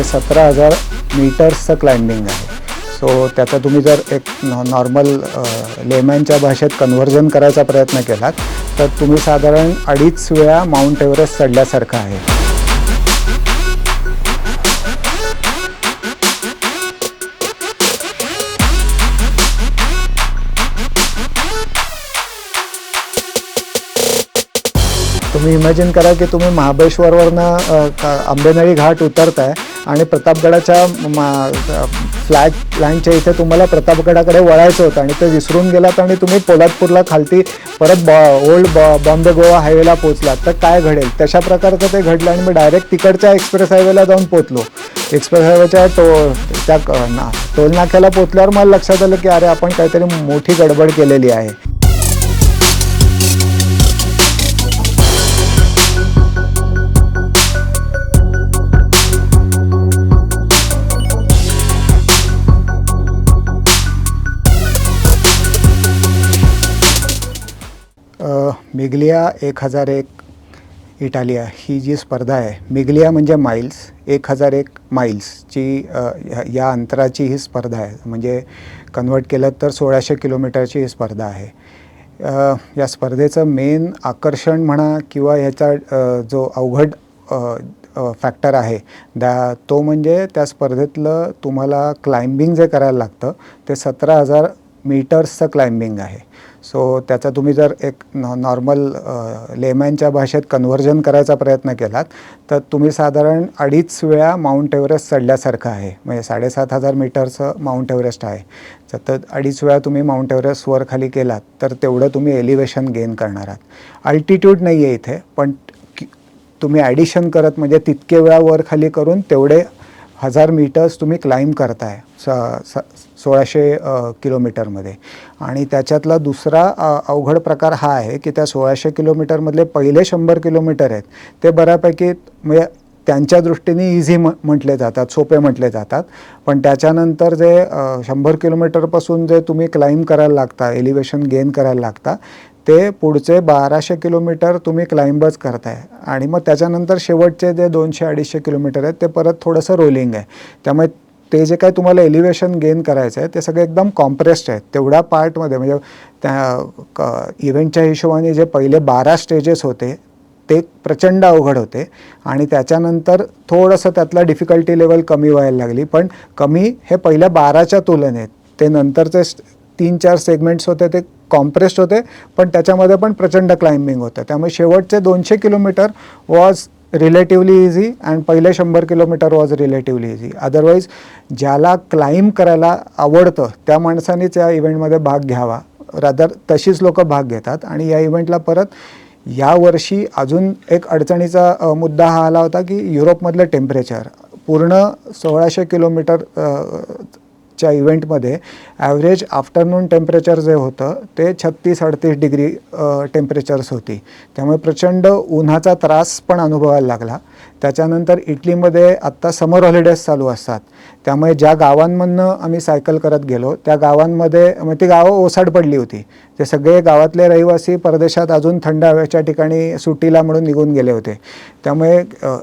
ते सतरा हजार मीटर्सचं क्लाइम्बिंग आहे. सो त्याचा तुम्ही जर एक नॉर्मल लेमॅनच्या भाषेत कन्व्हर्जन करायचा प्रयत्न केलात तर तुम्ही साधारण अडीच वेळा माउंट एव्हरेस्ट चढल्यासारखं आहे. तुम्ही इमॅजिन करा की तुम्ही महाबळेश्वरवरनं का- आंबेनळी घाट उतरताय आणि प्रतापगडाच्या फ्लॅट लँडच्या इथे तुम्हाला प्रतापगडाकडे वळायचं होतं आणि ते विसरून गेलात आणि तुम्ही पोलादपूरला खालती परत बॉ ओल्ड बॉ बॉम्बे गोवा हायवेला पोचलात तर काय घडेल? तशा प्रकारचं ते घडलं आणि मी डायरेक्ट तिकडच्या एक्सप्रेस हायवेला जाऊन पोचलो एक्सप्रेस हायवेच्या टो त्या ना टोल नाक्याला पोचल्यावर मला लक्षात आलं की अरे आपण काहीतरी मोठी गडबड केलेली आहे. मिगलिया एक हजार एक इटालिया ही जी स्पर्धा आहे. मिगलिया म्हणजे माइल्स एक हजार एक माईल्सची या अंतराची ही स्पर्धा आहे. म्हणजे कन्वर्ट केलं तर सोळाशे किलोमीटरची ही स्पर्धा आहे. या स्पर्धेचं मेन आकर्षण म्हणा किंवा ह्याचा जो अवघड फॅक्टर आहे त्या तो म्हणजे त्या स्पर्धेतलं तुम्हाला क्लाइम्बिंग जे करायला लागतं ते सतरा हजार मीटर्सचं क्लाइम्बिंग आहे. सो त्याचा तुम्ही जर एक नॉ नॉर्मल लेमॅनच्या भाषेत कन्व्हर्जन करायचा प्रयत्न केलात तर तुम्ही साधारण अडीच वेळा माउंट एव्हरेस्ट चढल्यासारखं आहे. म्हणजे साडेसात हजार मीटरचं माउंट एव्हरेस्ट आहे. सतत अडीच वेळा तुम्ही माउंट एव्हरेस्ट वर खाली केलात तर तेवढं तुम्ही एलिव्हेशन गेन करणार आहात. अल्टिट्यूड नाही आहे इथे पण तुम्ही ॲडिशन करत म्हणजे तितके वेळा वर खाली करून तेवढे हजार मीटर्स तुम्ही क्लाइंब करताय स स सोळाशे किलोमीटरमध्ये आणि त्याच्यातला दुसरा अवघड प्रकार हा आहे की त्या सोळाशे किलोमीटरमधले पहिले शंभर किलोमीटर आहेत ते बऱ्यापैकी म्हणजे त्यांच्या दृष्टीने इझी म म्हटले जातात सोपे म्हटले जातात. पण त्याच्यानंतर जे शंभर किलोमीटरपासून जे तुम्ही क्लाइंब करायला लागता एलिव्हेशन गेन करायला लागता ते पुढचे बाराशे किलोमीटर तुम्ही क्लाइंबच करताय. आणि मग त्याच्यानंतर शेवटचे जे दोनशे अडीचशे किलोमीटर आहेत ते परत थोडंसं रोलिंग आहे. त्यामुळे ते जे काय तुम्हाला एलिव्हेशन गेन करायचं आहे ते सगळे एकदम कॉम्प्रेस्ड आहेत. तेवढ्या पार्टमध्ये म्हणजे त्या इव्हेंटच्या हिशोबाने जे पहिले बारा स्टेजेस होते ते प्रचंड अवघड होते. आणि त्याच्यानंतर थोडंसं त्यातला डिफिकल्टी लेवल कमी व्हायला लागली. पण कमी हे पहिल्या बाराच्या तुलनेत ते नंतरचे तीन चार सेगमेंट्स होते ते कॉम्प्रेस्ड होते पण त्याच्यामध्ये पण प्रचंड क्लाइम्बिंग होतं. त्यामुळे शेवटचे दोनशे kilometre was relatively easy and पहिले शंभर kilometre was relatively easy otherwise ज्याला क्लाइम करायला आवडतं त्या माणसानेच या इव्हेंटमध्ये भाग घ्यावा. रादर तशीच लोक भाग घेतात. आणि या इव्हेंटला परत यावर्षी अजून एक अडचणीचा मुद्दा हा आला होता की युरोपमधलं टेम्परेचर पूर्ण सोळाशे किलोमीटर च्या इव्हेंटमध्ये ॲव्हरेज आफ्टरनून टेम्परेचर जे होतं ते छत्तीस अडतीस डिग्री टेम्परेचर्स होती. त्यामुळे प्रचंड उन्हाचा त्रास पण अनुभवायला लागला. त्याच्यानंतर इटलीमध्ये आत्ता समर हॉलिडेज चालू असतात. त्यामुळे ज्या गावांमधनं आम्ही सायकल करत गेलो त्या गावांमध्ये मग ती गावं ओसाड पडली होती. ते सगळे गावातले रहिवासी परदेशात अजून थंड हवेच्या ठिकाणी सुट्टीला म्हणून निघून गेले होते. त्यामुळे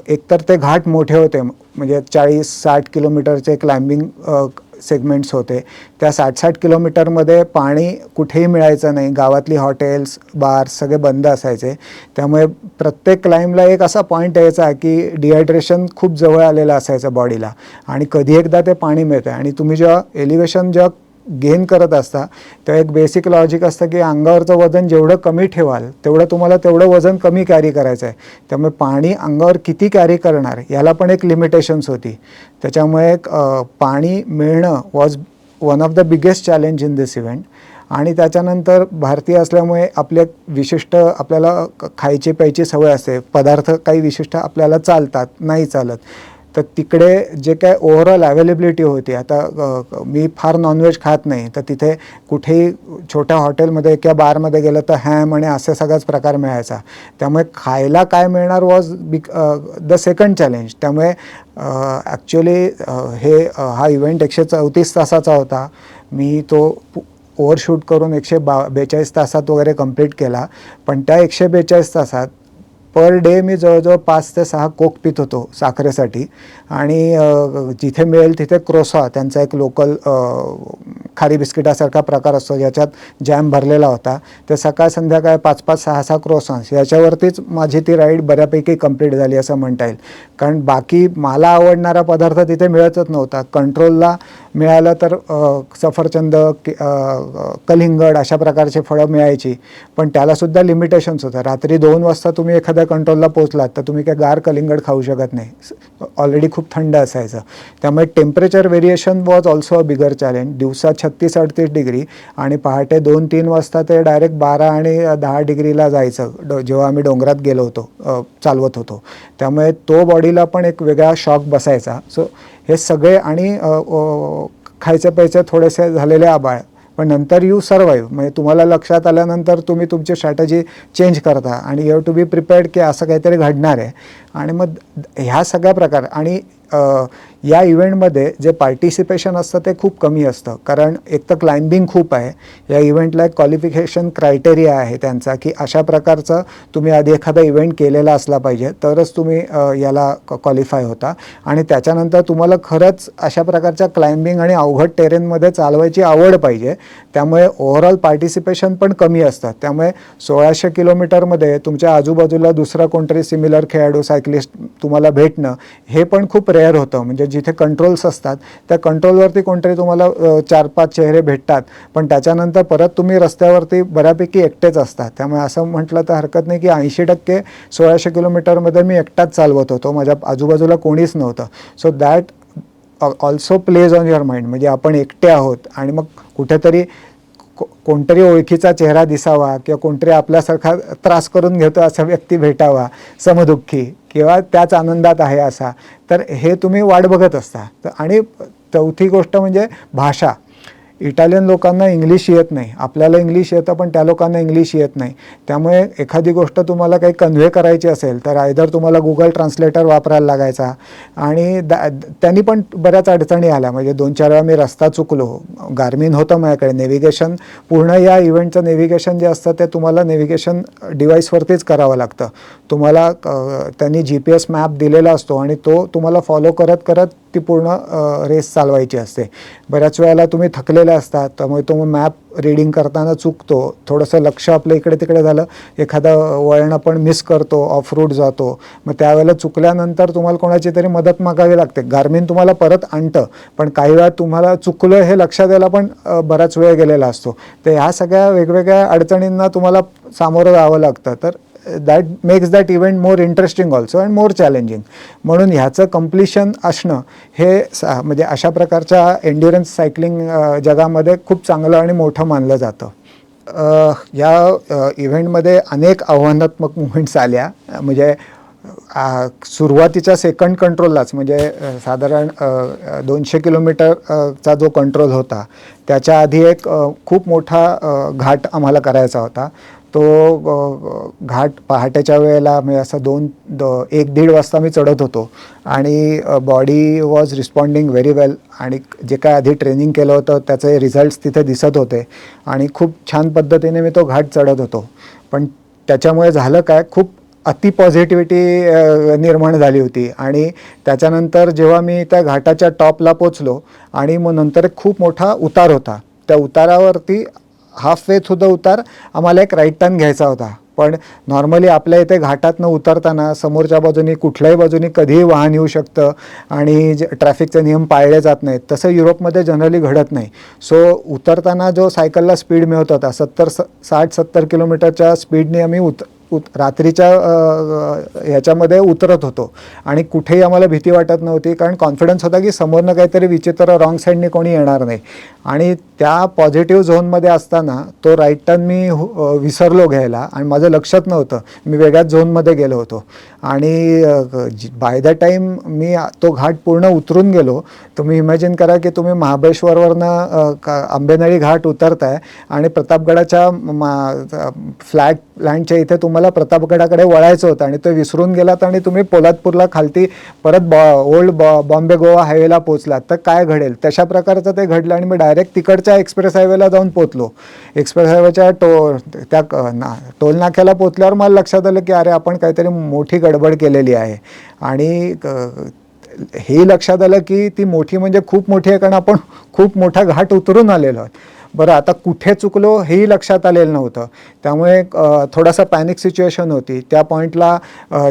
एकतर ते घाट मोठे होते म्हणजे चाळीस साठ किलोमीटरचे क्लाइम्बिंग सेगमेंट्स होते. त्या साठ साठ किलोमीटरमध्ये पाणी कुठेही मिळायचं नाही. गावातली हॉटेल्स बार्स सगळे बंद असायचे. त्यामुळे प्रत्येक क्लाइमला एक असा पॉईंट यायचा की डिहायड्रेशन खूप जवळ आलेलं असायचं बॉडीला. आणि कधी एकदा ते पाणी मिळतं आणि तुम्ही जेव्हा एलिव्हेशन जेव्हा गेन करत असता तेव्हा एक बेसिक लॉजिक असतं की अंगावरचं वजन जेवढं कमी ठेवाल तेवढं तुम्हाला तेवढं वजन कमी कॅरी करायचं आहे त्यामुळे पाणी अंगावर किती कॅरी करणार याला पण एक लिमिटेशन्स होती. त्याच्यामुळे एक पाणी मिळणं was one of the biggest challenge in this event आणि त्याच्यानंतर भारतीय असल्यामुळे आपले विशिष्ट आपल्याला खायची प्यायची सवय असते. पदार्थ काही विशिष्ट आपल्याला चालतात नाही चालत. तर तिकडे जे काय ओव्हरऑल अवेलेबिलिटी होती आता मी फार नॉनव्हेज खात नाही तर तिथे कुठेही छोट्या हॉटेलमध्ये किंवा बारमध्ये गेलं तर हॅम आणि असे सगळाच प्रकार मिळायचा. त्यामुळे खायला काय मिळणार was big the second challenge त्यामुळे ॲक्च्युली हे हा इव्हेंट एकशे चौतीस तासाचा होता. मी तो ओव्हरशूट करून एकशे बा बेचाळीस तासात वगैरे कंप्लीट केला. पण त्या एकशे बेचाळीस तासात पर डे मी जवळजवळ पाच ते सहा कोक पित होतो साखरेसाठी. आणि जिथे मिळेल तिथे क्रोसा त्यांचा एक लोकल खारी बिस्किटासारखा प्रकार असतो ज्याच्यात जॅम भरलेला होता. ते सकाळ संध्याकाळ पाच पाच सहा सहा क्रोसॉन्स याच्यावरतीच माझी ती राईड बऱ्यापैकी कंप्लीट झाली असं म्हणता येईल. कारण बाकी मला आवडणारा पदार्थ तिथे मिळतच नव्हता. कंट्रोलला मिळालं तर सफरचंद कि- कलिंगड अशा प्रकारचे फळं मिळायची. पण त्यालासुद्धा लिमिटेशन्स होतं रात्री दोन वाजता तुम्ही एखाद्या कंट्रोलला पोचलात तर तुम्ही काय गार कलिंगड खाऊ शकत नाही. ऑलरेडी खूप थंड असायचं. त्यामुळे temperature variation was also a bigger challenge दिवसा छत्तीस अडतीस डिग्री आणि पहाटे दोन तीन वाजता ते डायरेक्ट बारा आणि दहा डिग्रीला जायचं. डो जेव्हा आम्ही डोंगरात गेलो होतो चालवत होतो. त्यामुळे तो बॉडीला पण एक वेगळा शॉक बसायचा. सो हे सगळे आणि खायच्या प्यायच्या खायचे थोडेसे झालेले आबाळ पण नंतर यू सर्वाईव्ह म्हणजे तुम्हाला लक्षात आल्यानंतर तुम्ही तुमची स्ट्रॅटजी चेंज करता. आणि you have to be prepared की असं काहीतरी घडणार आहे. आणि मग ह्या सगळ्या प्रकार आणि या इव्हेंटमध्ये जे पार्टिसिपेशन असतं ते खूप कमी असतं. कारण एक तर क्लाइम्बिंग खूप आहे. या इव्हेंटला एक क्वालिफिकेशन क्रायटेरिया आहे त्यांचा की अशा प्रकारचं तुम्ही आधी एखादा इव्हेंट केलेला असला पाहिजे तरच तुम्ही याला क्वालिफाय होता. आणि त्याच्यानंतर तुम्हाला खरंच अशा प्रकारच्या क्लाइम्बिंग आणि अवघड टेरेनमध्ये चालवायची आवड पाहिजे. त्यामुळे ओव्हरऑल पार्टिसिपेशन पण कमी असतात त्यामुळे सोळाशे किलोमीटरमध्ये तुमच्या आजूबाजूला दुसरा कोणतरी सिमिलर खेळाडू सायक्लिस्ट तुम्हाला भेटणं हे पण खूप रेअर होतं. म्हणजे जिथे कंट्रोल्स असतात त्या कंट्रोलवरती कोणतरी तुम्हाला चार पाच चेहरे भेटतात. पण त्याच्यानंतर परत तुम्ही रस्त्यावरती बऱ्यापैकी एकटेच असतात. त्यामुळे असं म्हटलं तर हरकत नाही की ऐंशी टक्के सोळाशे किलोमीटरमध्ये मी एकटाच चालवत होतो. माझ्या आजूबाजूला कोणीच नव्हतं. So that also plays on your mind म्हणजे आपण एकटे आहोत आणि मग कुठेतरी को कोणतरी ओळखीचा चेहरा दिसावा किंवा कोणतरी आपल्यासारखा त्रास करून घेतो असा व्यक्ती भेटावा समदुःखी किंवा त्याच आनंदात आहे असा तर हे तुम्ही वाट बघत असता. तर आणि चौथी गोष्ट म्हणजे भाषा. इटालियन लोकांना इंग्लिश येत नाही. आपल्याला इंग्लिश येतं पण त्या लोकांना इंग्लिश येत नाही. त्यामुळे एखादी गोष्ट तुम्हाला काही कन्व्हे करायची असेल तर आयदर तुम्हाला गुगल ट्रान्सलेटर वापरायला लागायचा. आणि दा त्यांनी पण बऱ्याच अडचणी आल्या. म्हणजे दोन चार वेळा मी रस्ता चुकलो. गार्मिन होतं माझ्याकडे. नेव्हिगेशन पूर्ण या इव्हेंटचं नेव्हिगेशन जे असतं ते तुम्हाला नेव्हिगेशन डिव्हाइसवरतीच करावं लागतं. तुम्हाला त्यांनी जी पी एस मॅप दिलेला असतो आणि तो तुम्हाला फॉलो करत करत ती पूर्ण रेस चालवायची असते. बऱ्याच वेळेला तुम्ही थकलेले असतात. त्यामुळे तो मॅप रीडिंग करताना चुकतो. थोडंसं लक्ष आपलं इकडे तिकडे झालं. एखादं वळण आपण मिस करतो ऑफ रूट जातो. मग त्यावेळेला चुकल्यानंतर तुम्हाला कोणाची तरी मदत मागावी लागते. गार्मिन तुम्हाला परत आणतं. पण काही वेळा तुम्हाला चुकलं हे लक्षात यायला पण बराच वेळ गेलेला असतो. तर ह्या सगळ्या वेगवेगळ्या अडचणींना तुम्हाला सामोरं जावं लागतं. तर that makes that event more interesting also and more challenging म्हणून ह्याचं कम्प्लिशन असणं हे सा म्हणजे अशा प्रकारच्या एन्ड्युरन्स सायकलिंग जगामध्ये खूप चांगलं आणि मोठं मानलं जातं. या इव्हेंटमध्ये अनेक आव्हानात्मक मुवमेंट्स आल्या. म्हणजे सुरुवातीच्या सेकंड कंट्रोललाच म्हणजे साधारण दोनशे किलोमीटरचा जो कंट्रोल होता त्याच्या आधी एक खूप मोठा घाट आम्हाला करायचा होता. तो घाट पहाटेच्या वेळेला मी असं दोन द एक दीड वाजता मी चढत होतो. आणि body was responding very well आणि जे काय आधी ट्रेनिंग केलं होतं त्याचे रिझल्ट्स तिथे दिसत होते. आणि खूप छान पद्धतीने मी तो घाट चढत होतो. पण त्याच्यामुळे झालं काय खूप अति पॉझिटिव्हिटी निर्माण झाली होती. आणि त्याच्यानंतर जेव्हा मी त्या घाटाच्या टॉपला पोचलो आणि मग नंतर एक खूप मोठा उतार होता. त्या उतारावरती हाफ वे उतार आम्हाला एक राईट टर्न घ्यायचा होता. पण नॉर्मली आपल्या इथे घाटातनं उतरताना समोरच्या बाजूनी कुठल्याही बाजूनी कधीही वाहन येऊ शकतं आणि जे ट्रॅफिकचे नियम पाळले जात नाहीत. तसं युरोपमध्ये जनरली घडत नाही. सो उतरताना जो सायकलला स्पीड मिळत होता सत्तर स साठ सत्तर किलोमीटरच्या स्पीडने आम्ही उत उत रात्रीच्या ह्याच्यामध्ये उतरत होतो. आणि कुठेही आम्हाला भीती वाटत नव्हती कारण कॉन्फिडन्स होता की समोरनं काहीतरी विचित्र रॉंग साईडने कोणी येणार नाही. आणि त्या पॉझिटिव्ह झोनमध्ये असताना तो राईट टर्न मी विसरलो घ्यायला आणि माझं लक्षात नव्हतं. मी वेगळ्याच झोनमध्ये गेलो होतो. आणि बाय द टाईम मी तो घाट पूर्ण उतरून गेलो तुम्ही इमॅजिन करा की तुम्ही महाबळेश्वरवरनं का- आंबेनळी घाट उतरताय आणि प्रतापगडाच्या मा फ्लॅट लँडच्या इथे तुम्हाला प्रतापगडाकडे वळायचं होतं आणि तो विसरून गेलात आणि तुम्ही पोलादपूरला खालती परत बॉ ओल्ड बॉ बॉम्बे गोवा हायवेला पोचलात तर काय घडेल? तशा प्रकारचं ते घडलं आणि मी डायरेक्ट तिकडच्या एक्सप्रेस हायवेला जाऊन पोचलो एक्सप्रेस हायवेच्या टो त्या ना टोलनाक्याला पोचल्यावर मला लक्षात आलं की अरे आपण काहीतरी मोठी गडबड केलेली आहे. आणि हे लक्षात आलं की ती मोठी म्हणजे खूप मोठी आहे कारण आपण खूप मोठा घाट उतरून आलेलो आहे बरं आता कुठे चुकलो हेही लक्षात आलेलं नव्हतं. त्यामुळे थोडासा पॅनिक सिच्युएशन होती. त्या पॉईंटला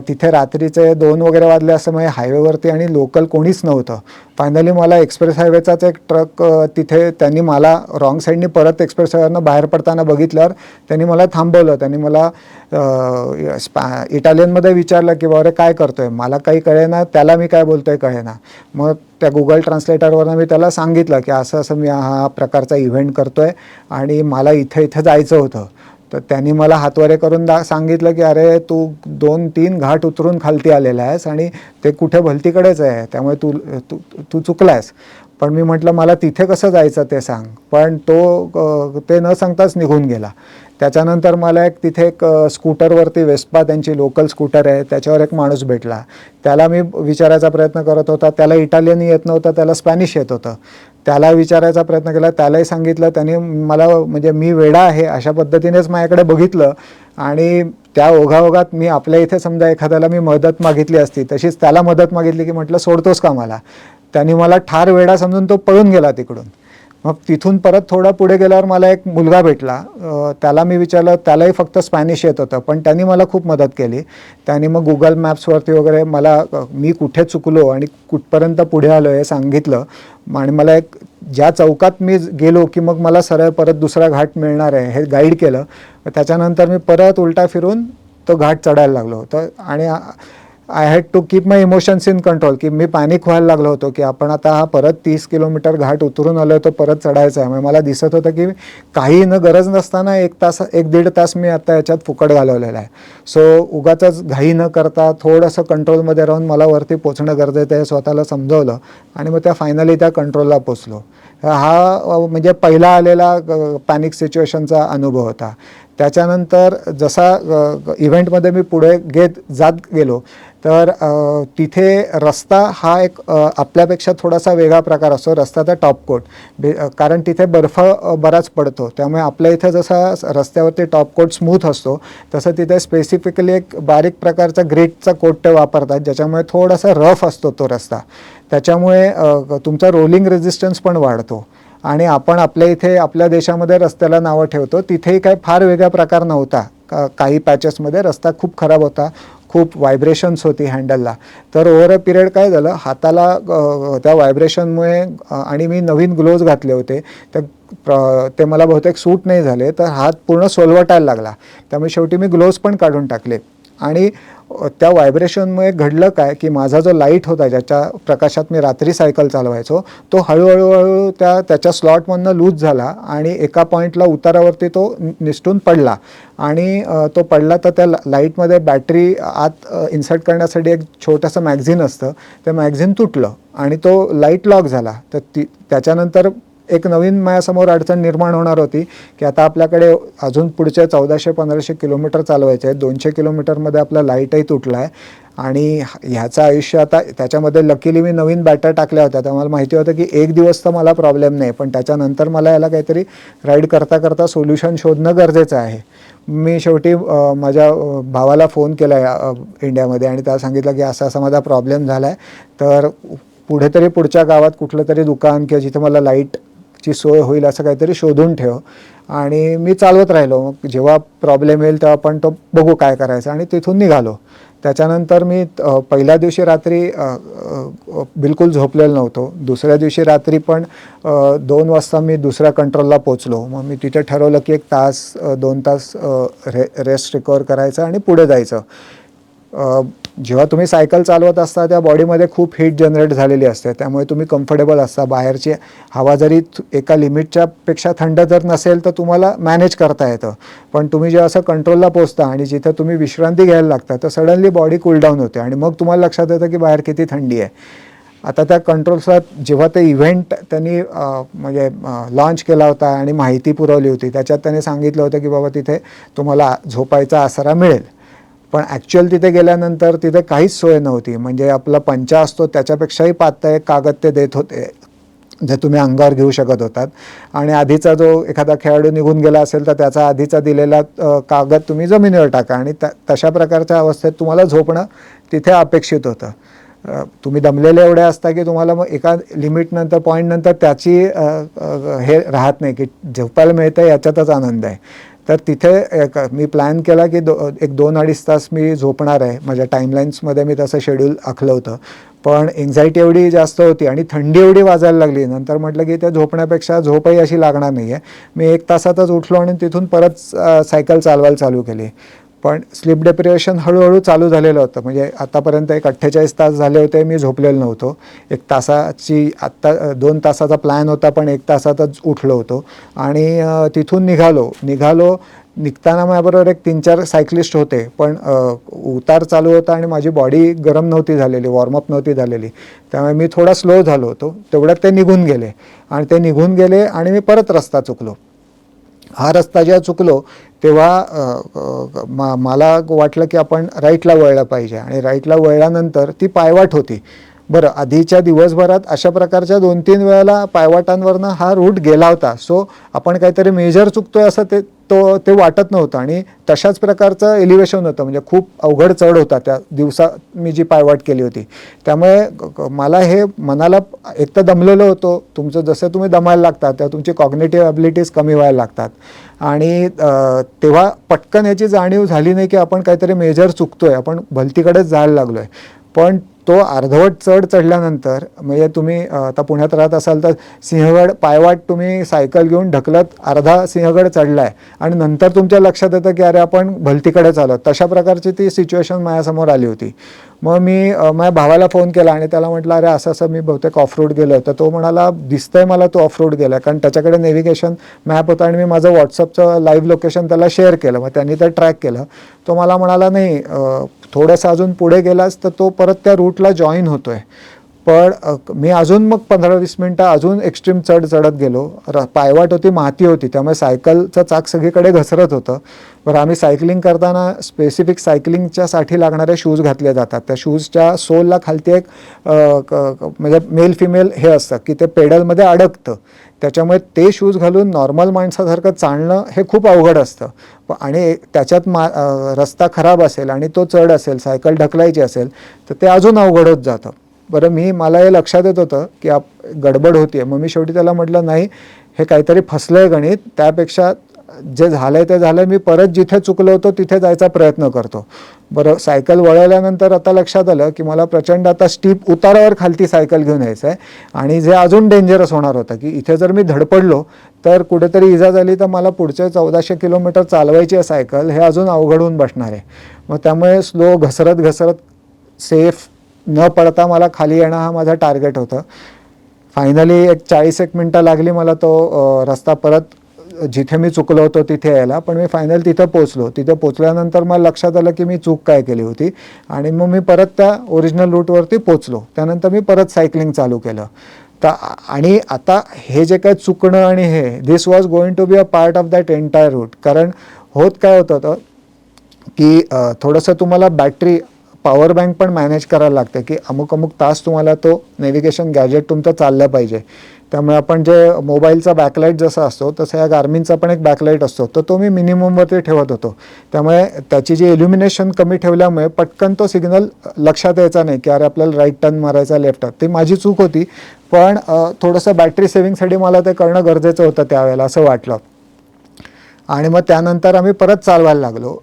तिथे रात्रीचे दोन वगैरे वाजले असल्यामुळे हायवेवरती आणि लोकल कोणीच नव्हतं. फायनली मला एक्सप्रेस हायवेचाच एक ट्रक तिथे त्यांनी मला रॉंग साईडनी परत एक्सप्रेस हायवेनं बाहेर पडताना बघितल्यावर त्यांनी मला थांबवलं. त्यांनी मला स्पा इटालियनमध्ये विचारलं की बाबा काय करतोय? मला काही कळेना त्याला मी काय बोलतोय कळेना. मग त्या गुगल ट्रान्सलेटरवरनं मी त्याला सांगितलं की असं असं मी हा प्रकारचा इव्हेंट करतोय आणि मला इथं इथं जायचं होतं. तर त्यांनी मला हातवारे करून दा सांगितलं की अरे तू दोन तीन घाट उतरून खालती आलेला आहेस आणि ते कुठे भलतीकडेच आहे त्यामुळे तू तू तू चुकलायस. पण मी म्हटलं मला तिथे कसं जायचं ते सांग. पण तो ते न सांगताच निघून गेला. त्याच्यानंतर मला एक तिथे एक स्कूटरवरती वेस्पा त्यांची लोकल स्कूटर आहे त्याच्यावर एक माणूस भेटला. त्याला मी विचारायचा प्रयत्न करत होता त्याला इटालियन येत नव्हतं त्याला स्पॅनिश येत होतं. त्याला विचारायचा प्रयत्न केला त्यालाही सांगितलं त्याने मला म्हणजे मी वेडा आहे अशा पद्धतीनेच माझ्याकडे बघितलं. आणि त्या ओघाओघात मी आपल्या इथे समजा एखाद्याला मी मदत मागितली असती तशीच त्याला मदत मागितली की म्हटलं सोडतोस का मला? त्यांनी मला ठार वेडा समजून तो पळून गेला तिकडून. मग तिथून परत थोडा पुढे गेल्यावर मला एक मुलगा भेटला. त्याला मी विचारलं त्यालाही फक्त स्पॅनिश येत होतं पण त्यांनी मला खूप मदत केली. त्यांनी मग गुगल मॅप्सवरती वगैरे मला मी कुठे चुकलो आणि कुठपर्यंत पुढे आलो हे सांगितलं. आणि मला एक ज्या चौकात मी गेलो की मग मला सरळ परत दुसरा घाट मिळणार आहे हे गाईड केलं. त्याच्यानंतर मी परत उलटा फिरून तो घाट चढायला लागलो तर आणि I had to keep my emotions in control की मी पॅनिक व्हायला लागलो होतो की आपण आता हा परत तीस किलोमीटर घाट उतरून आलो होतो परत चढायचा आहे. म्हणजे मला दिसत होतं की काही न गरज नसताना एक तास एक दीड तास मी आता याच्यात फुकट घालवलेला आहे. सो उगाच घाई न करता थोडंसं कंट्रोलमध्ये राहून मला वरती पोचणं गरजेचं आहे स्वतःला समजवलं आणि मग त्या फायनली त्या कंट्रोलला पोचलो. हा म्हणजे पहिला आलेला पॅनिक सिच्युएशनचा अनुभव होता. त्याच्यानंतर जसा इव्हेंटमध्ये मी पुढे घेत जात गेलो तर तिथे रस्ता हा एक आपल्यापेक्षा थोडासा वेगळा प्रकार असतो. रस्त्याचा टॉपकोट बे कारण तिथे बर्फ बराच पडतो. त्यामुळे आपल्या इथं जसा रस्त्यावरती टॉपकोट स्मूथ असतो तसं तिथे स्पेसिफिकली एक बारीक प्रकारचा ग्रेटचा कोट ते वापरतात ज्याच्यामुळे थोडासा रफ असतो तो रस्ता. त्याच्यामुळे तुमचा रोलिंग रेझिस्टन्स पण वाढतो. आणि आपण आपल्या इथे आपल्या देशामध्ये रस्त्याला नावं ठेवतो. तिथेही काही फार वेगळा प्रकार नव्हता. का काही पॅचेसमध्ये रस्ता खूप खराब होता. खूप व्हायब्रेशन्स होती हँडलला तर ओव्हर अ पिरियड काय झालं हाताला त्या व्हायब्रेशनमुळे आणि मी नवीन ग्लोव्ज घातले होते. तर प्र- ते मला बहुतेक सूट नाही झाले तर हात पूर्ण सोलवटायला लागला. त्यामुळे शेवटी मी ग्लोव्ज पण काढून टाकले. आणि त्या व्हायब्रेशनमुळे घडलं काय की माझा जो लाइट होता ज्याच्या प्रकाशात मी रात्री सायकल चालवायचो तो हळूहळूहळू त्या त्याच्या स्लॉटमधनं लूज झाला आणि एका पॉईंटला उतारावरती तो निसटून पडला. आणि तो पडला तर त्या लाईटमध्ये बॅटरी आत इन्सर्ट करण्यासाठी एक छोटंसं मॅगझिन असतं. ते मॅगझिन तुटलं आणि तो लाइट लॉक झाला. तर ती त्याच्यानंतर एक नवीन माझ्यासमोर अडचण निर्माण होणार होती की आता आपल्याकडे अजून पुढचे चौदाशे पंधराशे किलोमीटर चालवायचे आहेत. दोनशे किलोमीटरमध्ये आपला लाईटही तुटला आहे आणि ह्याचं आयुष्य आता त्याच्यामध्ये लकीली मी नवीन बॅटर टाकल्या होत्या. तर मला माहिती होतं की एक दिवस तर मला प्रॉब्लेम नाही पण त्याच्यानंतर मला याला काहीतरी राईड करता करता सोल्युशन शोधणं गरजेचं आहे. मी शेवटी माझ्या भावाला फोन केला आहे इंडियामध्ये आणि त्याला सांगितलं की असा असा माझा प्रॉब्लेम झाला आहे तर पुढे तरी पुढच्या गावात कुठलं तरी दुकान किंवा जिथे मला लाइट ची सोय होईल असं काहीतरी शोधून ठेव. आणि मी चालवत राहिलो. मग जेव्हा प्रॉब्लेम येईल तेव्हा आपण तो बघू काय करायचं. आणि तिथून निघालो. त्याच्यानंतर मी पहिल्या दिवशी रात्री बिलकुल झोपलेलो नव्हतो. दुसऱ्या दिवशी रात्री पण दोन वाजता मी दुसऱ्या कंट्रोलला पोचलो मग मी तिथे ठरवलं की एक तास दोन तास रे रेस्ट रिकवर करायचं आणि पुढे जायचं. जेव्हा तुम्ही सायकल चालवत असता त्या बॉडीमध्ये खूप हीट जनरेट झालेली असते. त्यामुळे तुम्ही कम्फर्टेबल असता. बाहेरची हवा जरी एका लिमिटच्या पेक्षा थंड जर नसेल तर तुम्हाला मॅनेज करता येतं. पण तुम्ही जेव्हा असं कंट्रोलला पोचता आणि जिथं तुम्ही विश्रांती घ्यायला लागता तर सडनली बॉडी कूलडाऊन होते आणि मग तुम्हाला लक्षात येतं की बाहेर किती थंडी आहे. आता त्या कंट्रोल्सला जेव्हा ते इव्हेंट त्यांनी म्हणजे लॉन्च केला होता आणि माहिती पुरवली होती त्याच्यात त्याने सांगितलं होतं की बाबा तिथे तुम्हाला झोपायचा आसरा मिळेल. पण ॲक्च्युअल तिथे गेल्यानंतर तिथे काहीच सोय नव्हती. म्हणजे आपला पंचा असतो त्याच्यापेक्षाही पातळ एक कागद ते देत होते जे तुम्ही अंगावर घेऊ शकत होतात. आणि आधीचा जो एखादा खेळाडू निघून गेला असेल तर त्याचा आधीचा दिलेला कागद तुम्ही जमिनीवर टाका. आणि त तशा प्रकारच्या अवस्थेत तुम्हाला झोपणं तिथे अपेक्षित होतं. तुम्ही दमलेले एवढे असता की तुम्हाला मग एका लिमिटनंतर पॉईंटनंतर त्याची हे राहत नाही की झोपायला मिळतं याच्यातच आनंद आहे. तर तिथे एक मी प्लॅन केला की दो एक दोन अडीच तास मी झोपणार आहे. माझ्या टाईमलाईन्समध्ये मी तसं शेड्यूल आखलं होतं. पण एन्झायटी एवढी जास्त होती आणि थंडी एवढी वाजायला लागली. नंतर म्हटलं की त्या झोपण्यापेक्षा झोपही अशी लागणार नाही आहे मी एक तासातच उठलो आणि तिथून परत सायकल चालवायला चालू केली. पण स्लीप डेप्रिवेशन हळूहळू चालू झालेलं होतं. म्हणजे आतापर्यंत एक अठ्ठेचाळीस तास झाले होते मी झोपलेलो नव्हतो. एक तासाची आत्ता दोन तासाचा प्लॅन होता पण एक तासातच उठलो होतो. आणि तिथून निघालो. निघालो निघताना माझ्याबरोबर एक तीन चार सायक्लिस्ट होते. पण उतार चालू होता आणि माझी बॉडी गरम नव्हती झालेली वॉर्मअप नव्हती झालेली. त्यामुळे मी थोडा स्लो झालो होतो. तेवढ्यात ते निघून गेले. आणि ते निघून गेले आणि मी परत रस्ता चुकलो. हा रस्ता जेव्हा चुकलो तेव्हा मा मला वाटलं की आपण राईटला वळलं पाहिजे. आणि राईटला वळल्यानंतर ती पायवाट होती. बरं आधीच्या दिवसभरात अशा प्रकारच्या दोन तीन वेळेला पायवाटांवरनं हा रूट गेला होता. सो आपण काहीतरी मेजर चुकतोय असं ते तो ते वाटत नव्हतं आणि तशाच प्रकारचं एलिव्हेशन होतं. म्हणजे खूप अवघड चढ होता त्या दिवसात मी जी पायवाट केली होती. त्यामुळे मला हे मनाला एक तर दमलेलो होतो. तुमचं जसं तुम्ही दमायला लागतात तेव्हा तुमची कॉग्नेटिव्ह ॲबिलिटीज कमी व्हायला लागतात. आणि तेव्हा पटकन याची जाणीव झाली नाही की आपण काहीतरी मेजर चुकतोय. आपण भलतीकडेच जायला लागलो आहे पण तो अर्धवट चढ चढल्यानंतर म्हणजे तुम्ही आता पुण्यात राहत असाल तर सिंहगड पायवाट तुम्ही सायकल घेऊन ढकलत अर्धा सिंहगड चढलाय. आणि नंतर तुमच्या लक्षात येतं की अरे आपण भलतीकडे चालत. तशा प्रकारची ती सिच्युएशन माझ्यासमोर आली होती. मग मी माझ्या भावाला फोन केला आणि त्याला म्हटलं अरे असं असं मी बहुतेक ऑफ रोड गेलो तर तो म्हणाला दिसतंय मला तो ऑफ रोड गेला कारण त्याच्याकडे नेव्हिगेशन मॅप होता आणि मी माझं व्हॉट्सअपचं लाईव्ह लोकेशन त्याला शेअर केलं. मग त्यांनी ते ट्रॅक केलं. तो मला म्हणाला नाही थोडंसं अजून पुढे गेलास तर तो परत त्या रूटला जॉईन होतोय. पण मी अजून मग पंधरा वीस मिनटं अजून एक्स्ट्रीम चढ चढत गेलो. र पायवाट होती माती होती. त्यामुळे सायकलचं चाक सगळीकडे घसरत होतं. बरं आम्ही सायकलिंग करताना स्पेसिफिक सायकलिंगच्यासाठी लागणारे शूज घातले जातात. त्या शूजच्या सोलला खालती एक म्हणजे मेल फिमेल हे असतं की ते पेडलमध्ये अडकतं. त्याच्यामुळे ते शूज घालून नॉर्मल माणसासारखं चालणं हे खूप अवघड असतं. आणि त्याच्यात मा रस्ता खराब असेल आणि तो चढ असेल सायकल ढकलायची असेल तर ते अजून अवघड होत जातं. बरं मी मला हे लक्षात येत होतं की आप गडबड होती आहे मग मी शेवटी त्याला म्हटलं नाही हे काहीतरी फसलं आहे गणित. त्यापेक्षा जे झालं आहे ते झालंय. मी परत जिथे चुकलो होतो तिथे जायचा प्रयत्न करतो. बरं सायकल वळवल्यानंतर आता लक्षात आलं की मला प्रचंड आता स्टीप उतारावर खालती सायकल घेऊन यायचं आहे आणि जे अजून डेंजरस होणार होतं की इथे जर मी धडपडलो तर कुठेतरी इजा झाली तर मला पुढचे चौदाशे किलोमीटर चालवायची आहे सायकल. हे अजून अवघड होऊन बसणार आहे. मग त्यामुळे स्लो घसरत घसरत सेफ न पडता मला खाली येणं हा माझा टार्गेट होतं. फायनली एक चाळीस एक मिनटं लागली मला तो रस्ता परत जिथे मी चुकलो होतो तिथे यायला. पण मी फायनल तिथं पोचलो तिथे पोचल्यानंतर मला लक्षात आलं की मी चूक काय केली होती. आणि मग मी परत त्या ओरिजिनल रूटवरती पोचलो त्यानंतर मी परत सायकलिंग चालू केलं. तर आणि आता हे जे काय चुकणं आणि हे this was going to be a part of that entire route कारण होत काय होतं होतं की थोडंसं तुम्हाला बॅटरी पॉवर बँक पण मॅनेज करायला लागते की अमुक अमुक तास तुम्हाला तो नेव्हिगेशन गॅजेट तुमचं चाललं पाहिजे. त्यामुळे आपण जे मोबाईलचा बॅकलाईट जसा असतो तसं या गार्मिनचा पण एक बॅकलाईट असतो. तर तो मी मिनिममवरती ठेवत होतो. त्यामुळे त्याची जी इल्युमिनेशन कमी ठेवल्यामुळे पटकन तो सिग्नल लक्षात यायचा नाही की अरे आपल्याला राईट टर्न मारायचा लेफ्ट टर्न ती माझी चूक होती पण थोडंसं बॅटरी सेव्हिंगसाठी मला ते करणं गरजेचं होतं त्यावेळेला असं वाटलं. आणि मग त्यानंतर आम्ही परत चालवायला लागलो.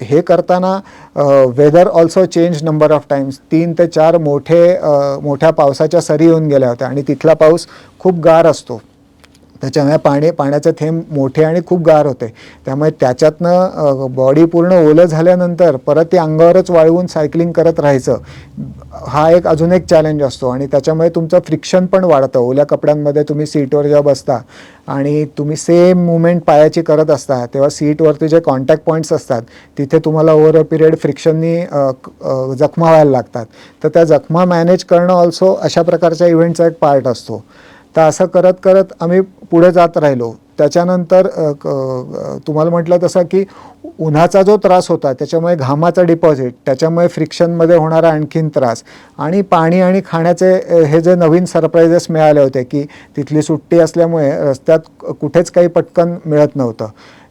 हे करताना weather also change number of times तीन ते चार मोठे मोठ्या पावसाच्या सरी येऊन गेल्या होत्या आणि तिथला पाऊस खूप गार असतो. त्याच्यामुळे पाणी पाण्याचे थेंब मोठे आणि खूप गार होते. त्यामुळे त्याच्यातनं बॉडी पूर्ण ओलं झाल्यानंतर परत ते अंगावरच वाळवून सायकलिंग करत राहायचं. हा एक अजून एक चॅलेंज असतो आणि त्याच्यामुळे तुमचं फ्रिक्शन पण वाढतं. ओल्या कपड्यांमध्ये तुम्ही सीटवर जेव्हा बसता आणि तुम्ही सेम मुवमेंट पायाची करत असता तेव्हा सीटवरती जे कॉन्टॅक्ट पॉईंट्स असतात तिथे तुम्हाला ओव्हर अ पिरियड फ्रिक्शननी जखमा व्हायला लागतात. तर त्या जखमा मॅनेज करणं ऑल्सो अशा प्रकारच्या इव्हेंटचा एक पार्ट असतो. तर असं करत करत आम्ही पुढे जात राहिलो. त्याच्यानंतर तुम्हाला म्हटलं तसं की उन्हाचा जो त्रास होता त्याच्यामुळे घामाचा डिपॉझिट त्याच्यामुळे फ्रिक्शनमध्ये होणारा आणखीन त्रास आणि पाणी आणि खाण्याचे हे जे नवीन सरप्राईजेस मिळाले होते की तिथली सुट्टी असल्यामुळे रस्त्यात कुठेच काही पटकन मिळत नव्हतं.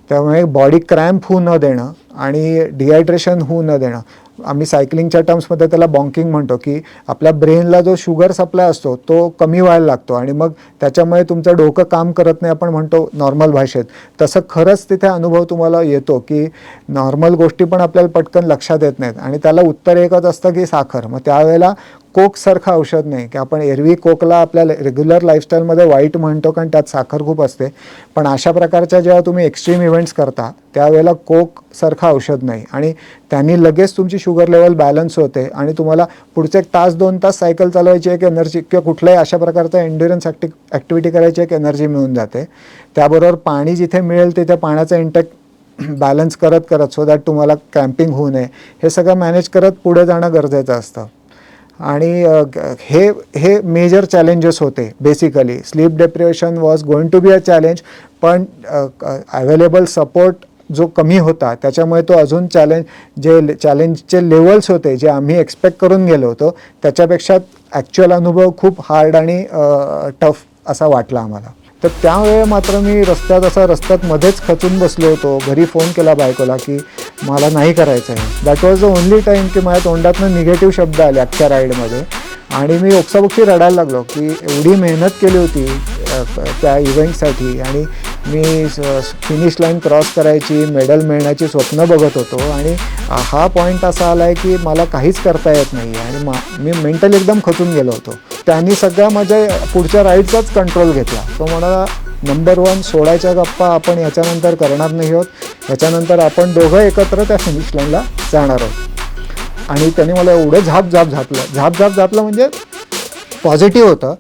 त्यामुळे बॉडी क्रॅम्प होऊ न देणं आणि डिहायड्रेशन होऊ न देणं आम्ही सायकलिंगच्या टर्म्समध्ये त्याला बॉन्किंग म्हणतो की आपल्या ब्रेनला जो शुगर सप्लाय असतो तो कमी व्हायला लागतो. आणि मग त्याच्यामुळे तुमचं डोकं काम करत नाही आपण म्हणतो नॉर्मल भाषेत. तसं खरंच तिथे अनुभव तुम्हाला येतो की नॉर्मल गोष्टी पण आपल्याला पटकन लक्षात येत नाहीत. आणि त्याला उत्तर एकच असतं की साखर. मग त्यावेळेला कोकसारखं औषध नाही. की आपण एरवी कोकला आपल्या रेग्युलर लाईफस्टाईलमध्ये वाईट म्हणतो कारण त्यात साखर खूप असते. पण अशा प्रकारच्या जेव्हा तुम्ही एक्स्ट्रीम इव्हेंट्स करता त्यावेळेला कोकसारखं औषध नाही. आणि त्यांनी लगेच तुमची शुगर लेवल बॅलन्स होते आणि तुम्हाला पुढचे एक तास दोन तास सायकल चालवायची एक एनर्जी किंवा कुठल्याही अशा प्रकारचा एन्ड्युरन्स ॲक्टि ॲक्टिव्हिटी करायची एक एनर्जी मिळून जाते. त्याबरोबर पाणी जिथे मिळेल तिथे पाण्याचं इंटेक बॅलन्स करत करत सो दॅट तुम्हाला कॅम्पिंग होऊ नये. हे सगळं मॅनेज करत पुढे जाणं गरजेचं असतं. आणि हे हे मेजर चॅलेंजेस होते basically sleep depression was going to be a challenge पण अवेलेबल सपोर्ट जो कमी होता त्याच्यामुळे तो अजून चॅलेंज जे चॅलेंजचे लेवल्स होते जे आम्ही एक्सपेक्ट करून गेलो होतो त्याच्यापेक्षा ॲक्च्युअल अनुभव खूप हार्ड आणि टफ असा वाटला आम्हाला. तर त्यावेळे मात्र मी रस्त्यात असा रस्त्यात मध्येच खचून बसलो होतो. घरी फोन केला बायकोला की मला नाही करायचं आहे that was the only time की माझ्या तोंडातनं निगेटिव्ह शब्द आले अख्ख्या राईडमध्ये आणि मी ओक्साबोक्षी रडायला लागलो की एवढी मेहनत केली होती त्या इव्हेंटसाठी आणि मी फिनिश लाईन क्रॉस करायची मेडल मिळण्याची स्वप्न बघत होतो. आणि हा पॉईंट असा आला आहे की मला काहीच करता येत नाही आणि मा मी मेंटली एकदम खचून गेलो होतो. त्यांनी सगळ्या माझ्या पुढच्या राईडचाच कंट्रोल घेतला. तो मला नंबर वन सोडायच्या गप्पा आपण याच्यानंतर करणार नाही आहोत. याच्यानंतर आपण दोघं एकत्र त्या फिनिश लाईनला जाणार आहोत. आणि त्याने मला एवढं झाप झाप झापलं. झाप झाप झापलं म्हणजे पॉझिटिव्ह होतं.